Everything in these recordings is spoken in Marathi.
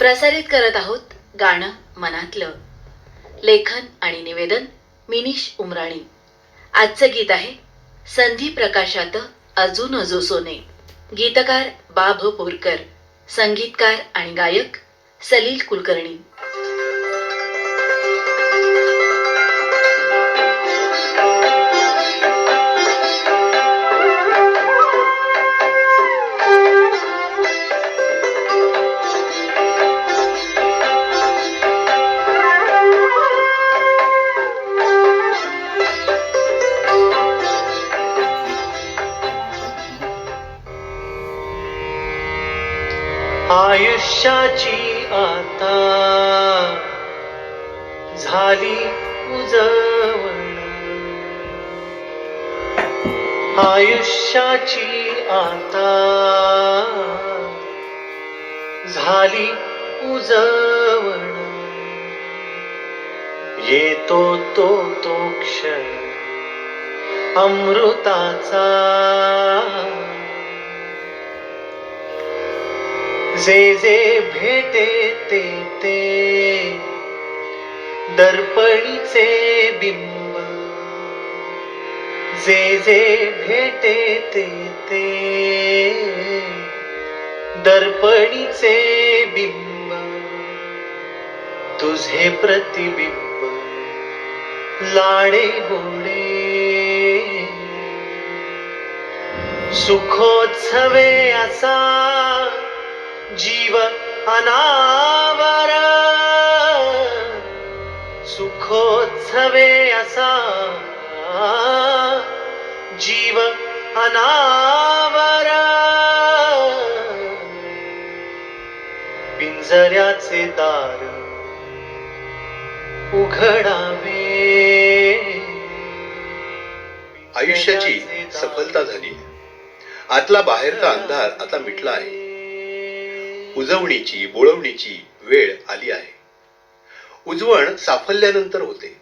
प्रसारित करत आहोत गाणं मनातलं. लेखन आणि निवेदन मिनिश उमराणी. आजचं गीत आहे संधी प्रकाशात अजून अजो सोने. गीतकार बा भ पोरकर संगीतकार आणि गायक सलील कुलकर्णी. आयुष्याची आता. झाली उजवण. आयुष्याची आता. झाली उजवण. येतो तो तो क्षण. अमृताचा. जे जे भेटे ते ते. दर्पणीचे बिंब. जे जे भेटे ते ते. दर्पणीचे बिंब. तुझे प्रतिबिंब. लाडे गोडे. सुखोत्सवे असा जीव अनावर सुखोत्सवे असा जीव अनावर पिंजऱ्याचे दार उघडावे. आयुष्याची सफलता झाली. आतला बाहेरचा अंधार आता मिटला आहे. उजवणीची बोळवणीची वेळ आली आहे. उजवण साफल्यानंतर होते.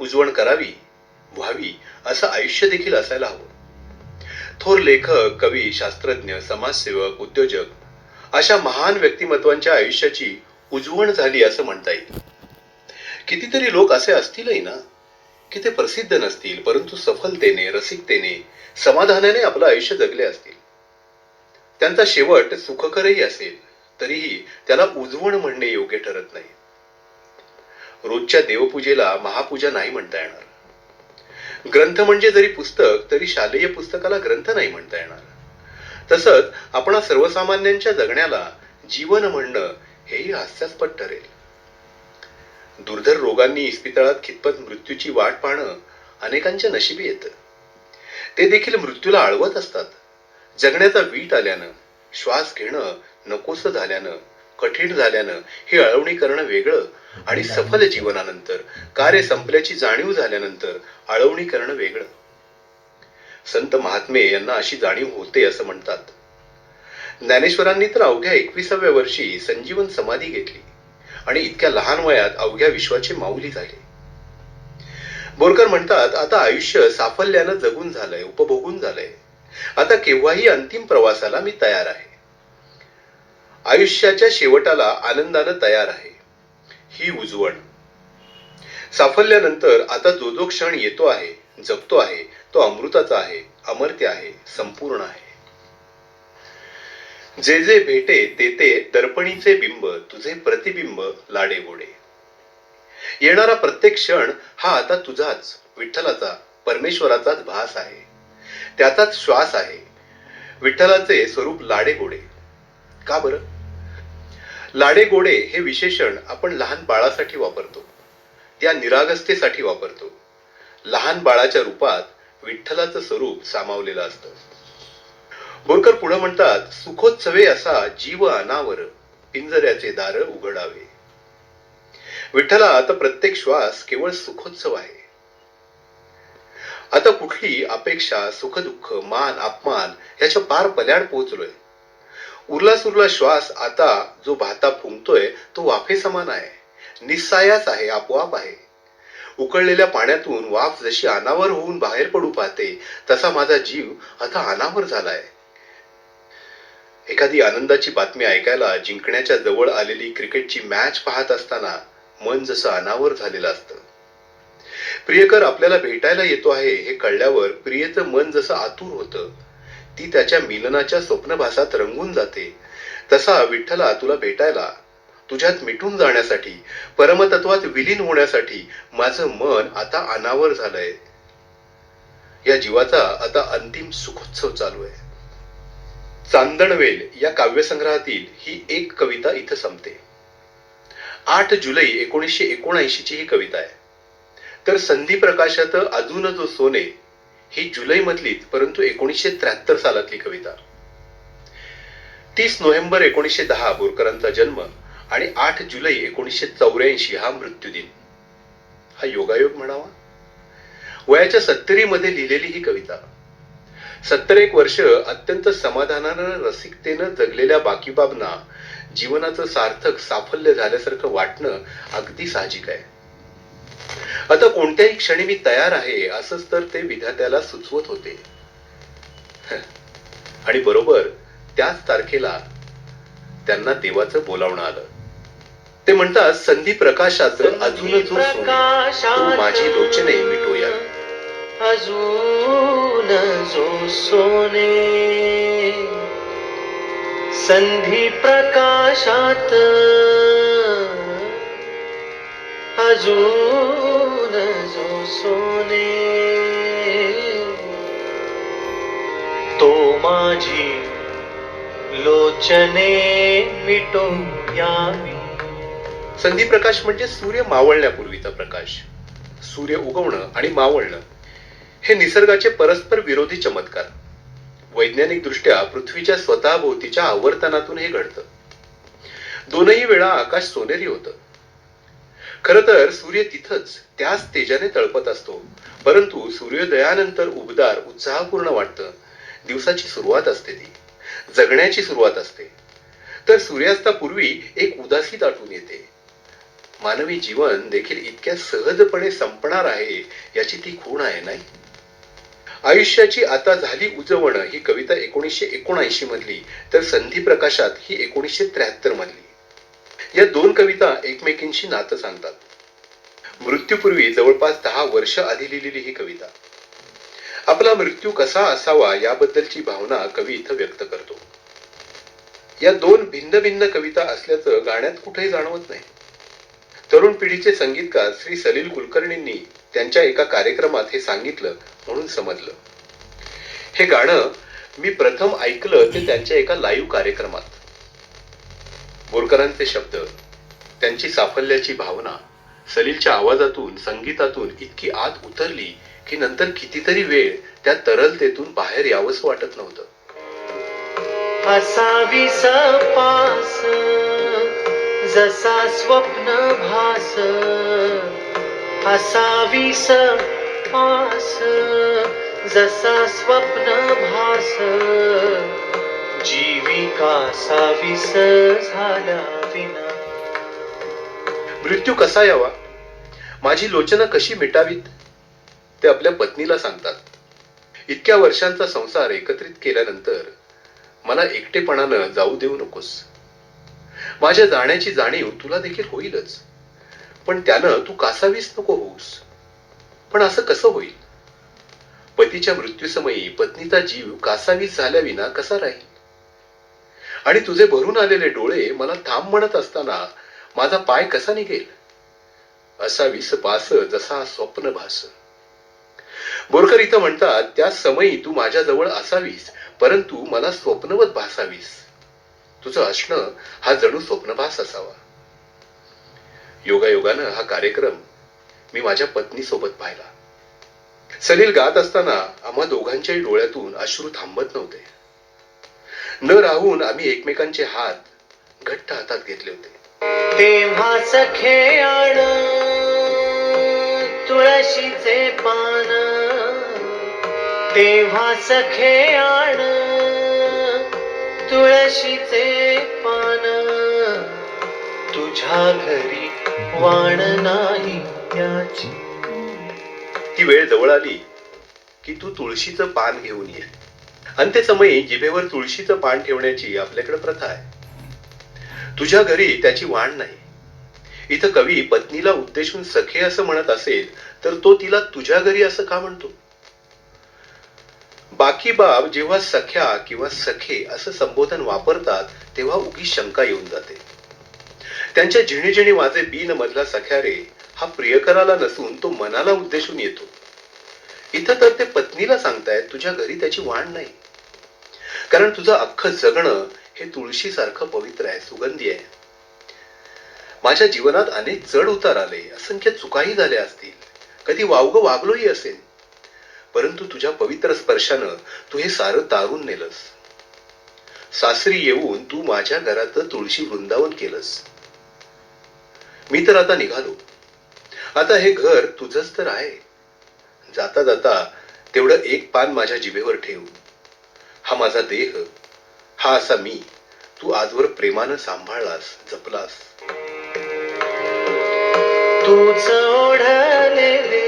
उजवण करावी व्हावी असं आयुष्य देखील असायला हवं. थोर लेखक कवी शास्त्रज्ञ समाजसेवक उद्योजक अशा महान व्यक्तिमत्वांच्या आयुष्याची उजवण झाली असं म्हणता येईल. कितीतरी लोक असे असतीलही ना की ते प्रसिद्ध नसतील परंतु सफलतेने रसिकतेने समाधानाने आपलं आयुष्य जगले असतील. त्यांचा शेवट सुखकरही असेल तरीही त्याला उजवण म्हणणे योग्य ठरत नाही. रोजच्या देवपूजेला महापूजा नाही म्हणता येणार. ग्रंथ म्हणजे जरी पुस्तक तरी शालेय पुस्तकाला ग्रंथ नाही म्हणता येणार. तसंच आपण सर्वसामान्यांच्या जगण्याला जीवन म्हणणं हेही हास्यास्पद ठरेल. दुर्धर रोगांनी इस्पितळात खितपत मृत्यूची वाट पाहणं अनेकांच्या नशिबी येतं. ते देखील मृत्यूला आळवत असतात. जगण्याचा वीट आल्यानं श्वास घेणं नकोस झाल्यानं कठीण झाल्यानं हे अळवणी करणं वेगळं आणि सफल जीवनानंतर कार्य संपल्याची जाणीव झाल्यानंतर अळवणी करणं वेगळं. संत महात्मे यांना अशी जाणीव होते असं म्हणतात. ज्ञानेश्वरांनी तर अवघ्या एकविसाव्या वर्षी संजीवन समाधी घेतली आणि इतक्या लहान वयात अवघ्या विश्वाचे माऊली झाले. बोरकर म्हणतात आता आयुष्य साफल्यानं जगून झालंय उपभोगून झालंय. आता केव्हाही अंतिम प्रवासाला मी तयार आहे. आयुष्याच्या शेवटाला आनंदानं तयार आहे. ही उजवण. साफल्यानंतर आता जो जो क्षण येतो आहे जगतो आहे तो अमृताचा आहे अमर्त्य आहे संपूर्ण आहे. जे जे भेटे ते ते दर्पणीचे बिंब तुझे प्रतिबिंब लाडे गोडे येणारा प्रत्येक क्षण हा आता तुझाच विठ्ठलाचा परमेश्वराचाच भास आहे. त्याचाच श्वास आहे. विठ्ठलाचे स्वरूप लाडे गोडे का बरं? लाडे गोडे हे विशेषण आपण लहान बाळासाठी वापरतो. त्या निरागसतेसाठी वापरतो. लहान बाळाच्या रूपात विठ्ठलाचं स्वरूप सामावलेलं असतं. बोरकर पुढे म्हणतात सुखोत्सवे असा जीव अनावर पिंजऱ्याचे दार उघडावे. विठ्ठला आता प्रत्येक श्वास केवळ सुखोत्सव आहे. आता कुठली अपेक्षा सुखदुःख मान अपमान याच्या पार पल्याड पोहोचलोय. उरला सुरला श्वास आता जो भाता फुंकतोय तो वाफे समान आहे. निस्सायास आहे आपोआप आहे. उकळलेल्या पाण्यातून वाफ जशी अनावर होऊन बाहेर पडू पाहते तसा माझा जीव आता अनावर झालाय. एखादी आनंदाची बातमी ऐकायला जिंकण्याच्या जवळ आलेली क्रिकेटची मॅच पाहत असताना मन जसं अनावर झालेलं असतं. प्रियकर आपल्याला भेटायला येतो आहे हे कळल्यावर प्रियेचं मन जसं आतुर होतं ती त्याच्या मिलनाच्या स्वप्नभासात रंगून जाते. तसा विठ्ठला तुला भेटायला तुझ्यात मिटून जाण्यासाठी परमतत्वात विलीन होण्यासाठी माझं मन आता अनावर झालंय. या जीवाचा आता अंतिम सुखोत्सव चालू आहे. चांदणवेल या काव्यसंग्रहातील ही एक कविता इथं संपते. आठ जुलै एकोणीसशे एकोणऐंशी ची ही कविता आहे. तर संधी प्रकाशात अजून जो सोने ही जुलै मधलीच परंतु एकोणीसशे त्र्याहत्तर सालातली कविता. तीस नोव्हेंबर एकोणीसशे दहा बोरकरांचा जन्म आणि आठ जुलै एकोणीसशे चौऱ्याऐंशी हा मृत्यूदिन. हा योगायोग म्हणावा? वयाच्या सत्तरीमध्ये लिहिलेली ही कविता. सत्तर एक वर्ष अत्यंत समाधानानं रसिकतेनं जगलेल्या बाकीबाबना जीवनाचं सार्थक साफल्य झाल्यासारखं वाटणं अगदी साहजिक आहे. आता कोणत्याही क्षणी मी तयार आहे असंच तर ते विधात्याला सुचवत होते. आणि बरोबर त्याच तारखेला त्यांना देवाचं बोलावणं आलं. ते म्हणतात संधी प्रकाशात अजून जो माझी लोचने मिटोया. अजून जो सोने. संधी प्रकाशात अजून जो सोने तो माझी लोचने मिटो यावी. संधी प्रकाश म्हणजे सूर्य मावळण्यापूर्वीचा प्रकाश. सूर्य उगवणं आणि मावळणं हे निसर्गाचे परस्पर विरोधी चमत्कार. वैज्ञानिक दृष्ट्या पृथ्वीच्या स्वतःभोवतीच्या आवर्तनातून हे घडतं. दोनही वेळा आकाश सोनेरी होतं. खर तर सूर्य तिथंच त्याच तेजाने तळपत असतो. परंतु सूर्योदयानंतर उबदार उत्साहपूर्ण वाटतं. दिवसाची सुरुवात असते ती. जगण्याची सुरुवात असते. तर सूर्यास्तापूर्वी एक उदासी दाटून येते. मानवी जीवन देखील इतक्या सहजपणे संपणार आहे याची ती खूण आहे नाही? आयुष्याची आता झाली उजवण ही कविता एकोणीसशे एकोणऐंशी मधली तर संधी प्रकाशात ही एकोणीसशे त्र्याहत्तर मधली. या दोन कविता एकमेकींशी नातं सांगतात. मृत्यूपूर्वी जवळपास दहा वर्ष आधी लिहिलेली ही कविता. आपला मृत्यू कसा असावा याबद्दलची भावना कवी इथं व्यक्त करतो. या दोन भिन्न भिन्न कविता असल्याचं गाण्यात कुठेही जाणवत नाही. तरुण पिढीचे संगीतकार श्री सलील कुलकर्णींनी त्यांच्या एका कार्यक्रमात हे सांगितलं म्हणून समजलं. हे गाणं मी प्रथम ऐकलं ते त्यांच्या एका लाईव्ह कार्यक्रमात. बोरकरांचे शब्द त्यांची साफल्याची भावना सलीलच्या आवाजातून संगीतातून इतकी आत उतरली की नंतर कितीतरी वेळ त्या तरलतेतून बाहेर यावंच वाटत नव्हतं. असावी सपास जसा स्वप्न भास असावी सपास जसा स्वप्न भास. जीविका साविस विना. मृत्यू कसा यावा? माझी लोचना कशी मिटावीत? ते आपल्या पत्नीला सांगतात. इतक्या वर्षांचा संसार एकत्रित केल्यानंतर मला एकटेपणानं जाऊ देऊ नकोस. माझ्या जाण्याची जाणीव तुला देखील होईलच. पण त्यानं तू कासावीस नको होऊस. पण असं कसं होईल? पतीच्या मृत्यूसमयी पत्नीचा जीव कासावीस झाल्याविना कसा राहील? आणि तुझे भरून आलेले डोळे मला थांब म्हणत असताना माझा पाय कसा निघेल? असा विस पास जसा स्वप्न भास बोरकर इथं म्हणतात त्या समयी तू माझ्या जवळ असावीस परंतु मला स्वप्नवत भासावीस. तुझं असणं हा जणू स्वप्नभास असावा. योगायोगानं हा कार्यक्रम मी माझ्या पत्नी सोबत पाहिला. सलील गात असताना आम्हा दोघांच्याही डोळ्यातून अश्रू थांबत नव्हते. न राहून आम्ही एकमेकांचे हात घट्ट हातात घेतले होते. तेव्हा सखे आण तुळशीचे पान. तेव्हा सखे आण तुळशीचे पान. तुझ्या घरी वाण नाही त्याची ती वेळ जवळ आली की तू तुळशीचं पान घेऊन ये. अंत्यसमयी जिभेवर तुळशीचं पान ठेवण्याची आपल्याकडे प्रथा आहे. तुझ्या घरी त्याची वाण नाही. इथं कवी पत्नीला उद्देशून सखे असं म्हणत असेल तर तो तिला तुझ्या घरी असं का म्हणतो? बाकी बाब जेव्हा सख्या किंवा सखे असं संबोधन वापरतात तेव्हा उगी शंका येऊन जाते. त्यांच्या झिणीझिणी वाजे बीन मधला सख्या रे हा प्रियकराला नसून तो मनाला उद्देशून येतो. इथं तर ते पत्नीला सांगतायत तुझ्या घरी त्याची वाण नाही. कारण तुझं अख्खं जगणं हे तुळशीसारखं पवित्र आहे सुगंधी आहे. माझ्या जीवनात अनेक चढ उतार आले असंख्य चुकाही झाल्या असतील. कधी वावग वागलोही असेल. परंतु तुझ्या पवित्र स्पर्शानं तू हे सारं तारून नेलंस. सासरी येऊन तू माझ्या घरात तुळशी वृंदावन केलंस. मी तर आता निघालो. आता हे घर तुझंच तर आहे. जाता जाता तेवढं एक पान माझ्या जिभेवर ठेवून हा माझा देह. हा असा मी. तू आजवर प्रेमानं सांभाळलास जपलास. तूच ओढलेले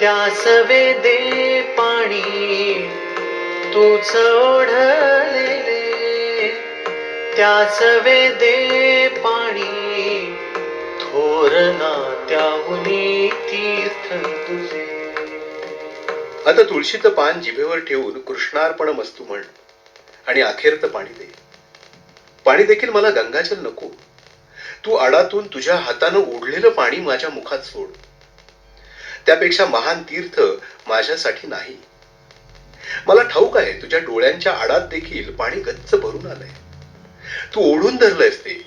त्यास वेदे पाणी. तूच ओढलेले त्यास वेदे पाणी. थोर ना त्याहुनी तुझे आता तुळशीचं पान जिभेवर ठेवून कृष्णार्पण मस्तू म्हण आणि अखेरचं पाणी दे. पाणी देखील मला गंगाजल नको. तू आडातून तुझ्या हातानं ओढलेलं पाणी माझ्या मुखात सोड. त्यापेक्षा महान तीर्थ माझ्यासाठी नाही. मला ठाऊक आहे तुझ्या डोळ्यांच्या आडात देखील पाणी गच्च भरून आलंय. तू ओढून धरलंयस ते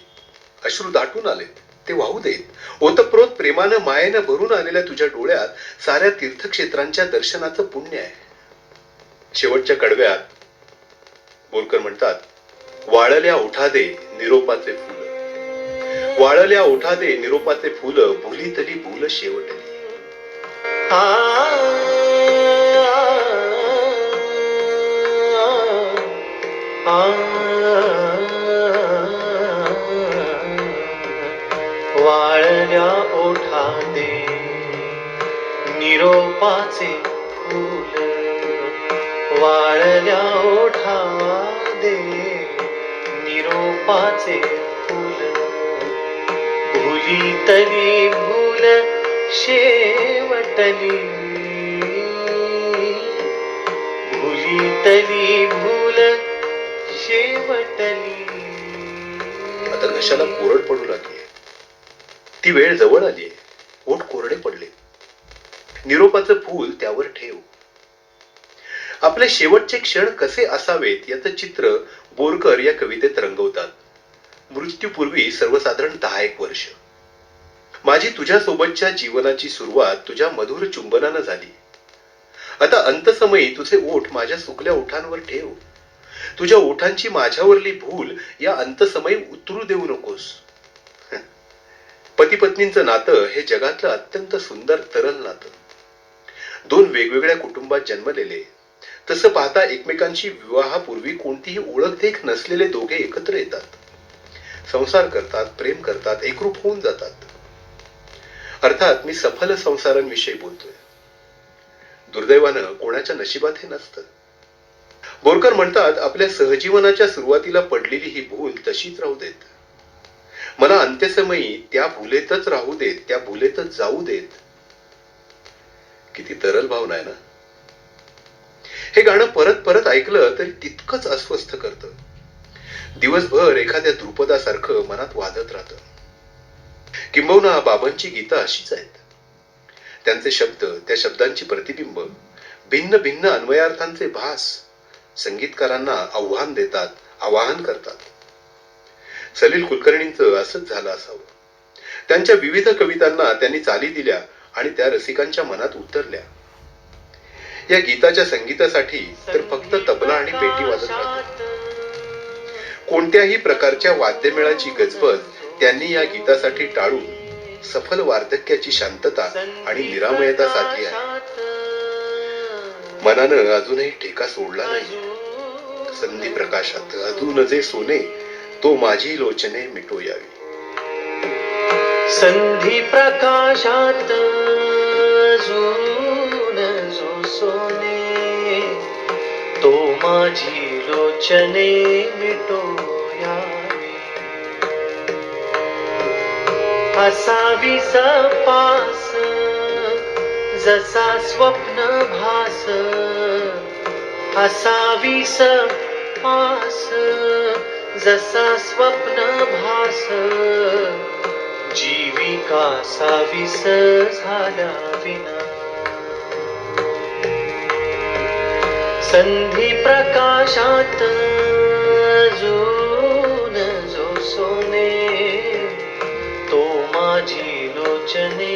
अश्रू दाटून आले ते वाहू देत ओतप्रोत प्रेमानं मायेनं भरून आलेल्या तुझ्या डोळ्यात साऱ्या तीर्थक्षेत्रांच्या दर्शनाचं पुण्य आहे शेवटच्या कडव्यात बोरकर म्हणतात वाळल्या ओठादे निरोपाचे फुल वाळल्या ओठादे निरोपाचे फुल भुलीतली भूल शेवटली आ वाळल्या ओठाते निरोपाचे फूल. वाळल्या ओठा दे निरोपाचे फूल. भुली तरी भूल शेवटली. भुली तरी भूल शेवटली. आता घशाला कोरड पडू लागली? ती वेळ जवळ आली. ओठ कोरडे पडले. निरोपाचं फूल त्यावर ठेव. आपले शेवटचे क्षण कसे असावेत याचं चित्र बोरकर या कवितेत रंगवतात. मृत्यूपूर्वी सर्वसाधारण दहा एक वर्ष. माझी तुझ्यासोबतच्या जीवनाची सुरुवात तुझ्या मधुर चुंबनानं झाली. आता अंतसमयी तुझे ओठ माझ्या सुकल्या ओठांवर ठेव. तुझ्या ओठांची माझ्यावरली भूल या अंतसमयी उतरू देऊ नकोस. पती पत्नींचं नातं हे जगातलं अत्यंत सुंदर तरल नातं. दोन वेगवेगळ्या कुटुंबात जन्मलेले तसं पाहता एकमेकांशी विवाहापूर्वी कोणतीही ओळख देख नसलेले दोघे एकत्र येतात. संसार करतात प्रेम करतात एकरूप होऊन जातात. अर्थात मी सफल संसारांविषयी बोलतोय. दुर्दैवानं कोणाच्या नशिबात हे नसतं. बोरकर म्हणतात आपल्या सहजीवनाच्या सुरुवातीला पडलेली ही भूल तशीच राहू देत. मला अंत्यसमयी त्या भुलेतच राहू देत त्या भुलेतच जाऊ देत. किती तरल भावना आहे ना. हे गाणं परत परत ऐकलं तरी तितकंच अस्वस्थ करतं. दिवसभर एखाद्या द्रुपदासारखं मनात वाजत राहतं. किंबहुना बाबांची गीता अशीच आहेत. त्यांचे शब्द त्या शब्दांची प्रतिबिंब भिन्न भिन्न अन्वयार्थांचे भास संगीतकारांना आव्हान देतात आवाहन करतात. सलील कुलकर्णींचं असंच झालं असावं. त्यांच्या विविध कवितांना त्यांनी चाली दिल्या आणि त्या रसिकांच्या मनात उतरल्या. या गीताच्या संगीतासाठी तर फक्त तबला आणि पेटी वाजत कोणत्याही प्रकारच्या वाद्यमेळाची गजबज त्यांनी या गीतासाठी टाळून सफल वार्धक्याची शांतता आणि निरामयता साधली आहे. मनानं अजूनही ठेका सोडला नाही. संधी प्रकाशात अजून जे सोने तो माझी लोचने मिटो यावी संधी प्रकाशात अजून जो सोने माझी लोचने मिटोयावी. असावी सपास जसा स्वप्न भास असावी सपास जसा स्वप्न भास जीविका साविस झाला विना. संधी प्रकाशात जून जो सोने तो माझी लोचने